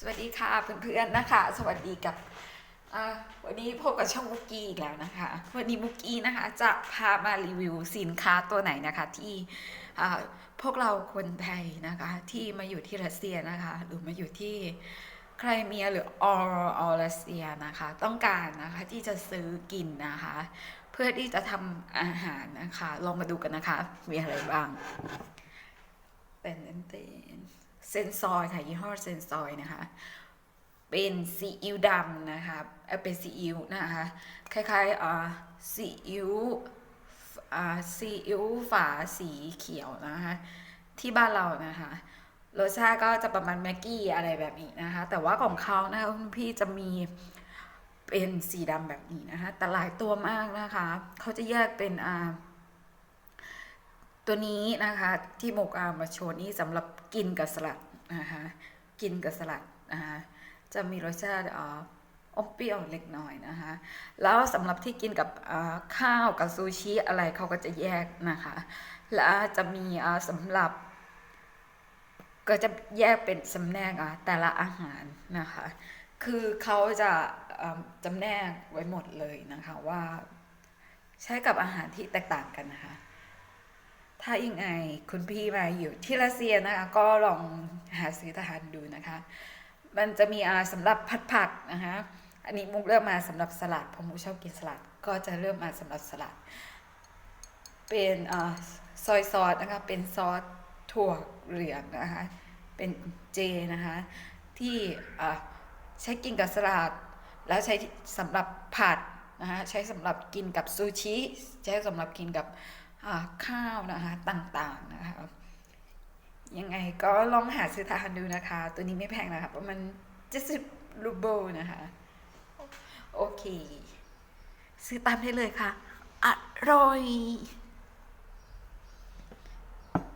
สวัสดีค่ะเพื่อนๆนะคะ สวัสดีกับวันนี้พบกับช่องมุกกี้อีกแล้วนะคะ วันนี้มุกกี้นะคะจะพามารีวิวสินค้าตัวไหนนะคะที่พวกเราคนไทยนะคะที่มาอยู่ที่รัสเซียนะคะ หรือมาอยู่ที่ไครเมียหรือออรออรัสเซียนะคะ ต้องการนะคะที่จะซื้อกินนะคะ เพื่อที่จะทำอาหารนะคะ ลองมาดูกันนะคะ มีอะไรบ้างเป็นเต้น เซนซอยค่ะยี่ห้อเซนซอยนะคะ เป็นซีอิ๊วดำนะคะเป็นซีอิ๊วนะคะคล้ายๆอ่าซีอิ๊วอ่าซีอิ๊วฝาสีเขียวนะคะที่บ้านเรานะคะรสชาติก็จะประมาณแม็กกี้อะไรแบบนี้นะคะ แต่ว่าของเขานะคะคุณพี่จะมีเป็นสีดำแบบนี้นะคะแต่หลายตัวมากนะคะ เขาจะแยกเป็นอ่า ตัวนี้นะคะที่โมกอามาโชว์นี่สำหรับกินกับสลัดนะคะกินกับสลัดนะคะจะมีรสชาติอ่ออมเปรี้ยวเล็กน้อยนะคะแล้วสำหรับที่กินกับข้าวกับซูชิอะไรเขาก็จะแยกนะคะแล้วจะมีสำหรับ ก็จะแยกเป็นสำแนกอะแต่ละอาหารนะคะคือเขาจะจำแนกไว้หมดเลยนะคะว่าใช้กับอาหารที่แตกต่างกันนะคะ ถ้ายังไงคุณพี่มาอยู่ที่รัสเซียนะคะก็ลองหาซื้อทานดูนะคะ มันจะมีอาสำหรับผัดผักนะคะอันนี้มุกเลือกมาสำหรับสลัดเพราะมุกชอบกินสลัด ก็จะเลือกมาสำหรับสลัด เป็นอ่าซอยซอสนะคะเป็นซอสถั่วเหลืองนะคะเป็นเจนะคะที่อ่าใช้กินกับสลัด แล้วใช้สำหรับผัดนะคะใช้สำหรับกินกับซูชิ ใช้สำหรับกินกับ ข้าวนะคะต่างๆนะคะยังไงก็ลองหาซื้อทานดูนะคะ ตัวนี้ไม่แพงนะคะประมาณ70รูเบิลนะคะ โอเค ซื้อตามได้เลยค่ะ อร่อย